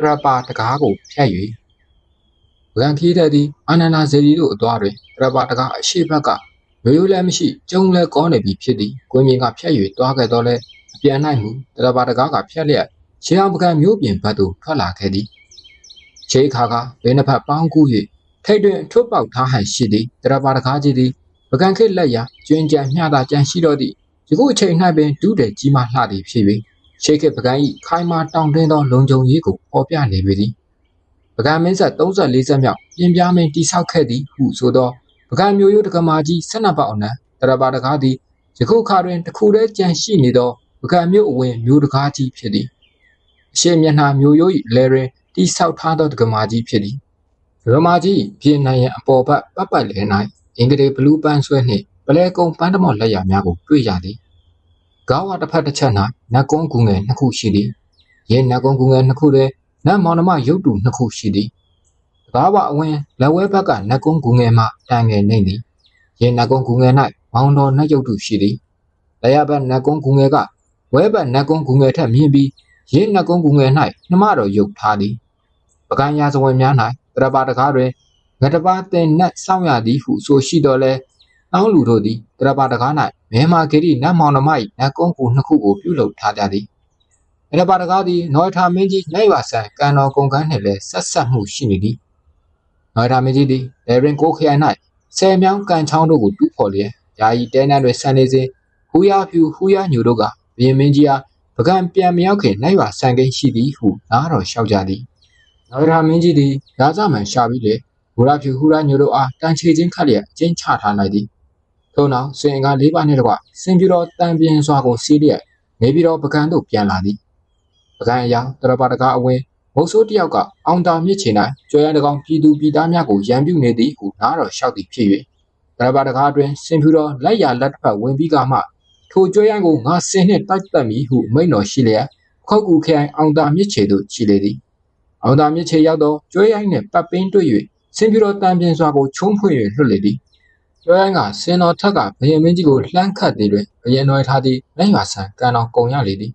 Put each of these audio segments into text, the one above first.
တရပါတကားကိုဖြတ်၍ဗကန်ခီးတဲ့သည်အာနန္ဒာဇေဒီတို့အသွားတွင်တရပါတကားအရှိဘက်ကရိုးရိုးလည်းမရှိကျုံလည်းကောနေပြီဖြစ်သည်ကွင်းမြင်ကဖြတ်၍သွားခဲ့တော့လဲအပြန်နိုင်မှုတရပါတကားကဖြတ်လျက်ရှေးအောင်ပကံမျိုးပြင်ဘက်သို့ထွက်လာခဲ့သည်ခြေခါကဘယ်နှစ်ဖက်ပေါင်းကူး၍ထိတ်တွင်ထွတ်ပေါက်ထားဟန်ရှိသည်တရပါတကားကြီးသည်ပကံခိလက်ရာကျွင်းကြံမျှတာကြံရှိတော့သည့်ယခုအချိန်၌ပင်ဒုတဲ့ကြီးမားလှသည်ဖြစ်၍ ရှေခေပကံဤခိုင်မာတောင်တင်းသောလုံခြုံရေးကိုပေါ်ပြနေပေသည်ပကံမင်းဆက်34ဆက်မြောက်ပြင်ပြားမင်းတိဆောက်ခဲ့သည်ဟုဆိုသောပကံမျိုးရိုးတကမာကြီး12ပေါက်အနံတရပါတကားသည်ယခုခါတွင်တစ်ခုတည်းကြံရှိနေသောပကံမျိုးအဝင်မျိုးတကားကြီးဖြစ်သည်အရှိမျက်နှာမျိုးရိုး၏လဲတွင်တိဆောက်ထားသောတကမာကြီးဖြစ်သည်ဒကမာကြီးပြင်နိုင်ရန်အပေါ်ဘက်ပတ်ပတ်လဲ၌အင်္ဂလိပ်ဘလူးပန်းဆွဲနှင့်ပလဲကုံပန်းတမော့လက်ရများကိုတွေ့ရသည်။ ကောင်းဝတစ်ဖက်တစ်ချက်၌နတ်ကုန်းကူငယ်နှစ်ခုရှိသည်။ရဲနတ်ကုန်းကူငယ်နှစ်ခုတွင်နတ်မောင်နှမရုပ်တုနှစ်ခုရှိသည်။ကားဝအဝင်လက်ဝဲဘက်ကနတ်ကုန်းကူငယ်မှတန်ငယ်နေသည်။ရဲနတ်ကုန်းကူငယ်၌မောင်တော်နတ်ရုပ်တုရှိသည်။လက်ရဘက်နတ်ကုန်းကူငယ်ကဝဲဘက်နတ်ကုန်းကူငယ်ထက်မြင့်ပြီးရဲနတ်ကုန်းကူငယ်၌နှမတော်ရုပ်ထားသည်။ပကံရာဇဝင်များ၌တရပါတကားတွင်ငတပါတင်နတ်စောင့်ရသည်ဟုဆိုရှိတော်လဲ တောင်းလူတို့သည်တရပါတကား၌မဲမာဂရီနတ်မောင်နှမ၏နတ်ကုန်းကူနှစ်ခုကိုပြုလုပ်ထားကြသည်တရပါတကားသည်နောရထာမင်းကြီးနိုင်ပါဆန်ကံတော်ကုန်ကန်းနှင့်လည်းဆက်ဆက်မှုရှိနေသည်နောရထာမင်းကြီးသည်လေရင်ကိုခရိုင်၌ဆယ်မြောင်းကန်ချောင်းတို့ကိုတူးဖော်လျက်ယာယီတဲနန်းတွင်ဆန်နေစဉ်ဟူယာဖြူဟူယာညိုတို့ကဘရင်မင်းကြီးအားပကံပြန်မရောက်ခင်နိုင်ပါဆန်ကိန်းရှိသည်ဟုနားတော်လျှောက်ကြသည်နောရထာမင်းကြီးသည်ရာဇမှန်ရှာပြီးလေဘူရာဖြူဟူရာညိုတို့အားတန်ချေချင်းခတ်လျက်အကျဉ်းချထားလိုက်သည် ထို့နောက်ဆွေရင်ကလေးပါးနှင့်တကွစင်ပြတော်တန်ပြင်းစွာကိုစီးလျက်နေပြီးတော့ပကံတို့ပြန်လာသည်ပကံအရာတရပါတကားအဝင်မုတ်ဆိုးတယောက်ကအောင်တာမြစ်ချင်၌ကျွဲရန်တကောင်ပြည်သူပြည်သားများကိုရန်ပြုနေသည်ဟုနားတော်လျှောက်သည်ဖြစ်၍တရပါတကားအတွင်စင်ပြတော်လက်ရလက်တစ်ဖက်ဝင်ပြီးကမှထိုကျွဲရန်ကိုငါစင်နှင့်တိုက်တက်မည်ဟုမိန့်တော်ရှိလျက်ခောက်ကူခရိုင်အောင်တာမြစ်ချေသို့ချီလေသည်အောင်တာမြစ်ချေရောက်သောကျွဲရိုင်းနှင့်ပတ်ပင်းတွေ့၍စင်ပြတော်တန်ပြင်းစွာကိုချုံးဖွင့်၍လွှတ်လေသည် ကျွဲရိုင်းကစင်တော်ထက်ကဘယင်မင်းကြီးကိုလှမ်းခတ်သည်တွင်ဘယင်တော်ထားသည်နိုင်ပါဆန်ကန်တော်ကုံရလေသည်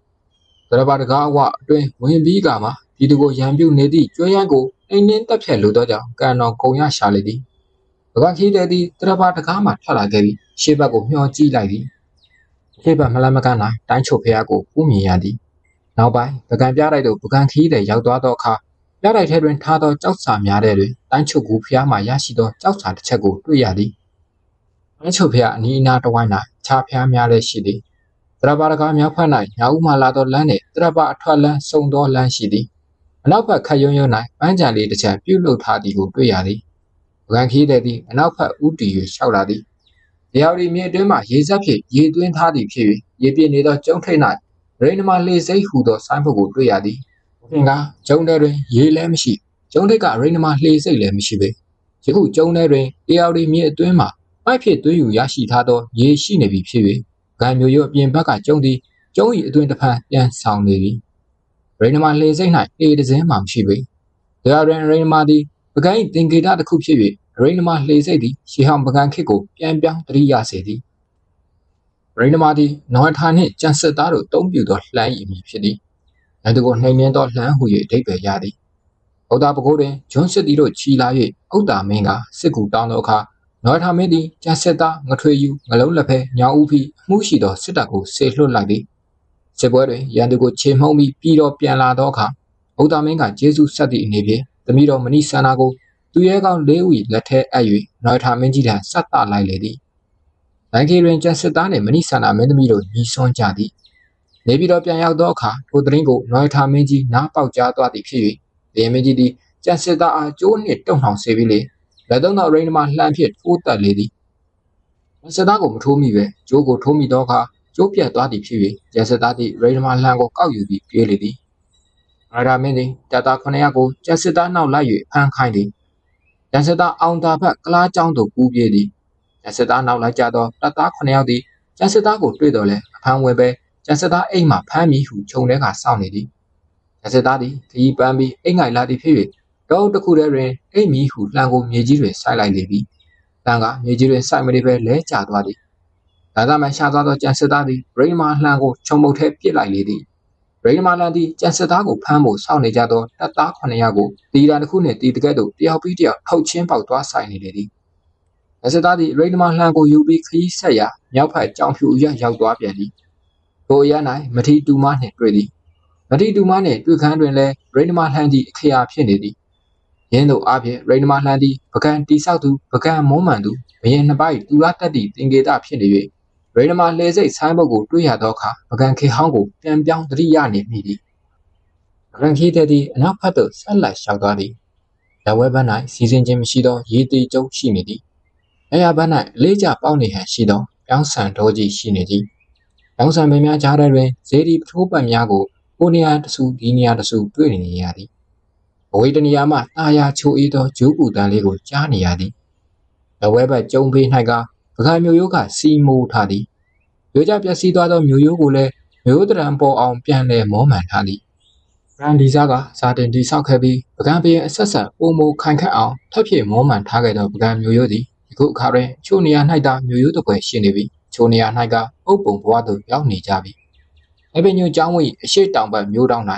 တရပါတကားအဝအတွင်ဝင်ပြီးကမှပြည်သူကိုရန်ပြုနေသည့်ကျွဲရိုင်းကိုအိမ်နှင်းတက်ဖြတ်လိုသောကြောင့်ကန်တော်ကုံရရှာလေသည်ဘဂခီးတဲ့သည်တရပါတကားမှထွက်လာခဲ့ပြီးရှေ့ဘက်ကိုမျှော်ကြည့်လိုက်သည်ရှေ့ဘက်မလမကန်း၌တိုင်းချုပ်ဖျားကိုဥမြင်ရသည်နောက်ပိုင်းပကံပြလိုက်သို့ပကံခီးတဲ့ရောက်သွားသောအခါပြတိုက်ထဲတွင်ထားသောကြောက်စာများတဲ့တွင်တိုင်းချုပ်ကူဖျားမှရရှိသောကြောက်စာတစ်ချက်ကိုတွေ့ရသည်။ တိုင်းချုပ်ဖျားအနီးအနားတစ်ဝိုင်း၌ခြားဖျားများလည်းရှိသည်။တရပါတကားမြောက်ဖက်၌ညာဦးမှလာသောလမ်းနှင့်တရပါအထွက်လမ်းစုံသောလမ်းရှိသည်။အနောက်ဘက်ခတ်ယုံယုံ၌ပန်းကြံလေးတစ်ချက်ပြုတ်လုထားသည်ကိုတွေ့ရသည်။ဗကန်ခီးတဲ့သည်အနောက်ဘက်ဥတီ၍လျှောက်လာသည်။တရားရီမြေအတွင်းမှရေစက်ဖြင့်ရေသွင်းထားသည်ဖြစ်၍ရေပြည့်နေသောကျုံထိတ်၌ရိနမလေစိတ်ဟူသောဆိုင်းဘုတ်ကိုတွေ့ရသည်။ခင်ကကျုံထဲတွင်ရေလည်းမရှိကျုံထိတ်ကရိနမလှေစိတ်လည်းမရှိပေယခုကျုံထဲတွင်တရားရီမြေအတွင်းမှာ မိုက်ဖြစ်သွေးယူရရှိထားသောရေရှိနေပြီဖြစ်၍ဂံမျိုးရအပြင်ဘက်ကကျုံသည်ကျုံ၏အတွင်တစ်ဖန်ပြန်ဆောင်နေသည်ရိနမလှေစိတ်၌အေးတစင်းမှမရှိပေတရားရင်ရိနမသည်ပကံ၏တင်ကေတတစ်ခုဖြစ်၍ရိနမလှေစိတ်သည်ရှေဟောင်ပကံခစ်ကိုပြန်ပြောင်းတရိရစေသည်ရိနမသည်နော်ထာနှင့်ကြံစစ်သားတို့တုံးပြူသောလှမ်း၏အမည်ဖြစ်သည်ရန်သူကိုနှိမ်နင်းသောလှမ်းဟူ၍အဓိပ္ပာယ်ရသည်။ဩတာပကိုးတွင်ဂျွန်းစစ်တီတို့ခြီလာ၍ဥတာမင်းကစစ်ကူတောင်းသောအခါ နော်ထာမင်းသည်ကျန်စစ်သားငထွေယူငလုံးလက်ဖဲညောင်ဦးဖီအမှုရှိသောစစ်တပ်ကိုဆေလွှတ်လိုက်သည်။စစ်ပွဲတွင်ရန်သူကိုခြေမှုံးပြီးပြီးတော့ပြန်လာသောအခါဥတာမင်းကဂျေစုဆက်သည့်အနေဖြင့်သမီးတော်မဏိဆန္ဒကိုသူရဲကောင်းလေးဦးလက်ထဲအပ်၍နော်ထာမင်းကြီးထံဆက်တလိုက်လေသည်။နိုင်ကေတွင်ကျန်စစ်သားနှင့်မဏိဆန္ဒမင်းသမီးတို့ညီဆွမ်းကြသည်။နေပြည်တော်ပြန်ရောက်သောအခါထိုသတင်းကိုနွိုင်းထာမင်းကြီးနားပေါက်ကြားသွားသည်ဖြစ်၍ဗေမင်းကြီးသည်ကြံစစ်သားအားကျိုးနှင့်တုံနှောင်စေပြီးလေ လက်သုံးသောရိန်းမှလှမ်းဖြစ်ထိုးတက်လေသည်စစ်သားကိုမထိုးမိပဲကျိုးကိုထိုးမိသောအခါကျိုးပြတ်သွားသည်ဖြစ်၍ကြံစစ်သားသည်ရိန်းမှလှမ်းကိုကောက်ယူပြီးပြေးလေသည်အရာမင်းသည်တတာ900ကိုကြံစစ်သားနောက်လိုက်၍ဖမ်းခိုင်းသည်ကြံစစ်သားအောင်သာဘက်ကလားကျောင်းသို့ကူးပြေးသည်ကြံစစ်သားနောက်လိုက်ကြသောတတာ900သည်ကြံစစ်သားကိုတွေ့တော်လဲအဖမ်းဝင်ပဲကျန်စစ်သားအိမ်မှဖမ်းမိဟုခြုံထဲကစောင့်နေသည်ကျန်စစ်သားသည်ခရီးပန်းပြီးအိမ်ငိုင်လာသည်ဖြစ်၍ တော့တစ်ခုတည်းတွင်အိမ်မီဟုလှန်ကိုမြေကြီးတွင်စိုက်လိုက်လေပြီတန်ကမြေကြီးတွင်စိုက်မနေပဲလဲကျသွားသည်ဒါသာမှရှာသွားသောကျန်စစ်သားသည်ရိမာလှန်ကိုခြုံမုတ်ထဲပစ်လိုက်လေသည်ရိန်းမာလန်သည်ကြံစစ်သားကိုဖမ်းဖို့စောင့်နေကြသောတပ်သား900ကိုတီတာတစ်ခုနှင့်တီတကက်တို့တယောက်ပြီးတယောက်ထောက်ချင်းပေါက်သွားဆိုင်နေလေသည်။ကြံစစ်သားသည်ရိန်းမာလန်ကိုယူပြီးခရီးဆက်ရာမြောက်ဖက်ကြောင်ဖြူအရရောက်သွားပြန်သည်။ထိုအရ၌မထီတူမနှင့်တွေ့သည်။မထီတူမနှင့်တွေ့ခန်းတွင်လည်းရိန်းမာလန်သည်အခရာဖြစ်နေသည်။ ရင်းတို့အပြင်ရိန်းမာလန်သည်ပကံတိဆောက်သူပကံမုံမှန်သူဘရင်နှစ်ပိုက်တူလာတက်သည့်တင်ကေတဖြစ်နေ၍ရိန်းမာလှေစိတ်ဆိုင်းဘုတ်ကိုတွေ့ရသောအခါပကံခေဟောင်းကိုပြန်ပြောင်းသတိရနေမိသည်ပကံခေတဲ့သည်အနောက်ဘက်သို့ဆက်လက်လျှောက်သွားသည်လက်ဝဲဘက်၌စီစဉ်ခြင်းမရှိသောရေတေကျုပ်ရှိနေသည်အရာဘက်၌လေးကြပေါက်နေဟန်ရှိသောပြောင်းဆန်တော်ကြီးရှိနေသည်ပြောင်းဆန်ပင်များကြားထဲတွင်ဇေဒီပထိုးပတ်များကိုကိုနေရာတဆူဒီနေရာတဆူတွေ့နေရသည် အဝေးတနေရာမှတာယာချိုအေးသောဂျိုးပူတန်လေးကိုကြားနေရသည်လက်ဝဲဘက်ကျုံဖေး၌ကပကံမျိုးရိုးကစီမိုးထားသည်ရိုးကြပျက်စီးသွားသောမျိုးရိုးကိုလည်းမျိုးတရံပေါ်အောင်ပြန်လဲမောမှန်ထားသည်ရန်ဒီဇာကစာတင်တိဆောက်ခဲ့ပြီးပကံပင်အဆက်ဆက်ပုံမခိုင်ခတ်အောင်ထပ်ဖြည့်မောမှန်ထားခဲ့သောပကံမျိုးရိုးသည်အခုအခါတွင်ချိုနေရာ၌သာမျိုးရိုးတစ်ပွဲရှိနေပြီးချိုနေရာ၌ကအုပ်ပုံဘဝသို့ရောက်နေကြပြီအပင်ညိုကျောင်းဝီအရှိတောင်ဘက်မျိုးတောင်၌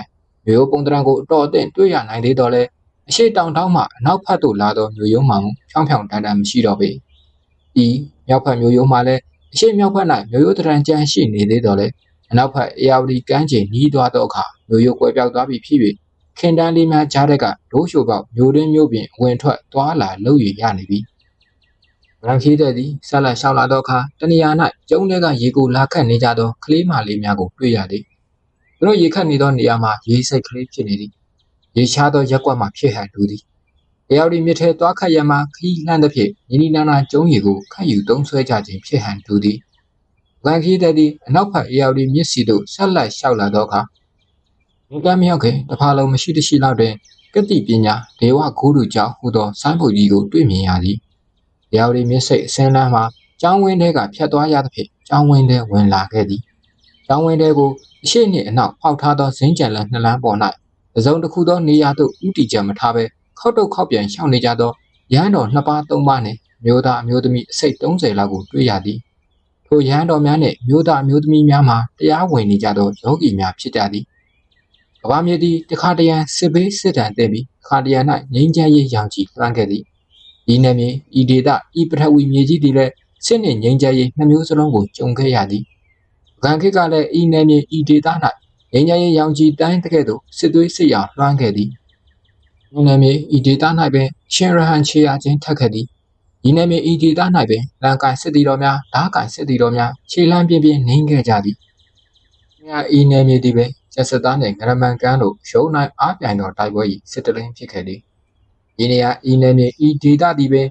မျိုးရိုးပုံတရံကိုအတော်အသင့်တွေ့ရနိုင်သေးတော်လဲအရှိတောင်တောင်းမှအနောက်ဘက်သို့လာသောမျိုးရိုးမှန်ဖြောင်းဖြောင်းတန်တန်မရှိတော့ပေဤမြောက်ဘက်မျိုးရိုးမှလည်းအရှိမြောက်ဘက်၌မျိုးရိုးတရံကြမ်းရှိနေသေးတော်လဲအနောက်ဘက်အေယာဝတီကမ်းခြေနီးသွားသောအခါမျိုးရိုးကွဲပြောက်သွားပြီဖြစ်၍ခင်တန်းလေးများကြားတဲ့ကဒိုးရှိုပေါက်မျိုးရင်းမျိုးပြင်အဝင်ထွက်သွားလာလှုပ်ရရနေပြီဗရန်ခီးတဲ့သည်ဆက်လက်လျှောက်လာသောအခါတနေရာ၌ကျုံးထဲကရေကိုလာခတ်နေကြသောကလေးမလေးများကိုတွေ့ရသည် သူတို့ရေခတ်နေသောနေရာမှာရေစိတ်ကလေးဖြစ်နေသည်ရေရှားသောရက်ကွက်မှဖြစ်ဟန်တူသည်တယောက်ဒီမြစ်ထဲသွားခတ်ရမှာခီးလှမ်းသဖြင့်ညီနီနာနာကျုံးရီကိုခတ်ယူသုံးဆွဲကြခြင်းဖြစ်ဟန်တူသည်။ဗန်ခီးတဲ့သည်အနောက်ဘက်တယောက်ဒီမြစ်စီသို့ဆက်လက်လျှောက်လာသောအခါမြေကမ်းမြောက်ခင်တစ်ဖာလုံးမရှိတရှိလောက်တွင်ကတိပညာဒေဝဂုရုကြောင့်ဟူသောစိုင်းဖို့ကြီးကိုတွေ့မြင်ရသည်။တယောက်ဒီမြစ်စိတ်အစင်းလမ်းမှာကျောင်းဝင်းထဲကဖြတ်သွားရသဖြင့်ကျောင်းဝင်းထဲဝင်လာခဲ့သည်။ ကျောင်းဝင်းထဲကိုအရှိနှင့်အနောက်ဖောက်ထားသောဇင်းကြံလန်းနှစ်လမ်းပေါ်၌တစ်စုံတစ်ခုသောနေရာသို့ဥတီချက်မထားဘဲခောက်တုတ်ခောက်ပြန်ရှောင်နေကြသောရဟန်းတော်နှစ်ပါးသုံးပါးနှင့်မျိုးသားအမျိုးသမီးအစိတ်30လောက်ကိုတွေ့ရသည်ထိုရဟန်းတော်များနှင့်မျိုးသားအမျိုးသမီးများမှာတရားဝင်နေကြသောယောဂီများဖြစ်ကြသည်ကဘာမြေသည်တခါတရံစစ်ဘေးစစ်တမ်းတင်ပြီးခါတရံ၌ငိမ့်ချမ်းရေးရောင်ကြီးလွှမ်းခဲ့သည်ဤနယ်မြေဤဒေသဤပထဝီမြေကြီးသည်လည်းစစ်နှင့်ငိမ့်ချမ်းရေးနှစ်မျိုးစလုံးကိုကြုံခဲ့ရသည် ဗန်ခေတ်ကလည်းဤနယ်မြေဤဒေသ၌ငိမ့်ချမ်းရေးရောင်ကြီးတိုင်းတကဲ့သို့စစ်သွေးစစ်ရာလွှမ်းခဲ့သည်ဤနယ်မြေဤဒေသ၌ပင်ရှင်ရဟန်ခြေရာချင်းထက်ခဲ့သည်ဤနယ်မြေဤဒေသ၌ပင်လန်ကန်စစ်တီတော်များဓာကန်စစ်တီတော်များခြေလမ်းပြင်းပြင်းနှင်းခဲ့ကြသည်မြာဤနယ်မြေသည်ပင်ကျက်စသားနှင့်ဂရမန်ကန်းတို့ရုံးနိုင်အားပြိုင်တော်တိုက်ပွဲ၏စစ်တလင်းဖြစ်ခဲ့သည်ဤနေရာဤနယ်မြေဤဒေသသည်ပင်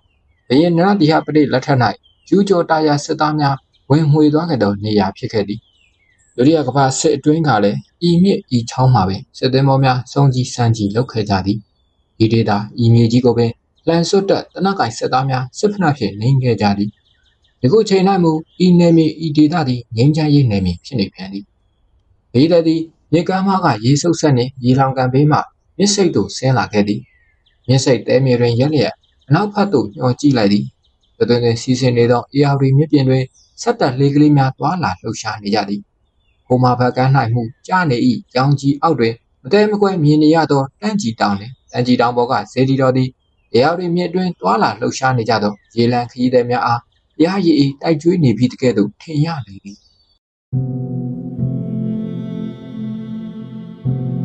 ဘယင်နရတိဟပရိလက်ထက်၌ကျူးကျော်တာယာစစ်သားများ ဝင်မှွေသွားခဲ့သောနေရာဖြစ်ခဲ့သည်ဒုတိယကမ္ဘာစစ်အတွင်းကလည်းဤမြစ်ဤချောင်းမှာပင်စစ်သည်မောများစုံကြီးစံကြီးလုပ်ခဲ့ကြသည်ဒီဒေတာဤမြေကြီးကိုပင်လန်စွတ်တက်တနက်ကင်စစ်သားများစစ်ဖက်နှက်ဖြင့်နှိမ်ခဲ့ကြသည်ယခုချိန်၌မူဤနယ်မြေဤဒေတာသည်ငြိမ်းချမ်းရေးနယ်မြေဖြစ်နေပြန်သည်ဒေတာသည်မြေကမ်းမကရေဆုပ်ဆက်နှင့်ရေလောင်ကန်ဘေးမှမြစ်စိတ်သို့ဆင်းလာခဲ့သည်မြစ်စိတ်တဲမြေတွင်ရက်လျက်အနောက်ဘက်သို့ညှော်ကြည့်လိုက်သည်တွင်တွင်စီစဉ်နေသောအေယာရီမြစ်ပြင်တွင် ဆက်တက်လေးကလေးများတွာလာလှုပ်ရှားနေကြသည်ဟိုမာဘက်ကမ်း၌မှုကြားနေ၏ရောင်ကြီးအောက်တွင်မတဲမကွဲမြင်နေရသောတန့်ကြီးတောင်နှင့်တန့်ကြီးတောင်ပေါ်ကဇေဒီတော်သည်တရားတွေမြစ်တွင်တွာလာလှုပ်ရှားနေကြသောရေလံခရီးသည်များအားတရားရည်တိုက်ကျွေးနေပြီးတကဲ့သို့ထင်ရလေသည်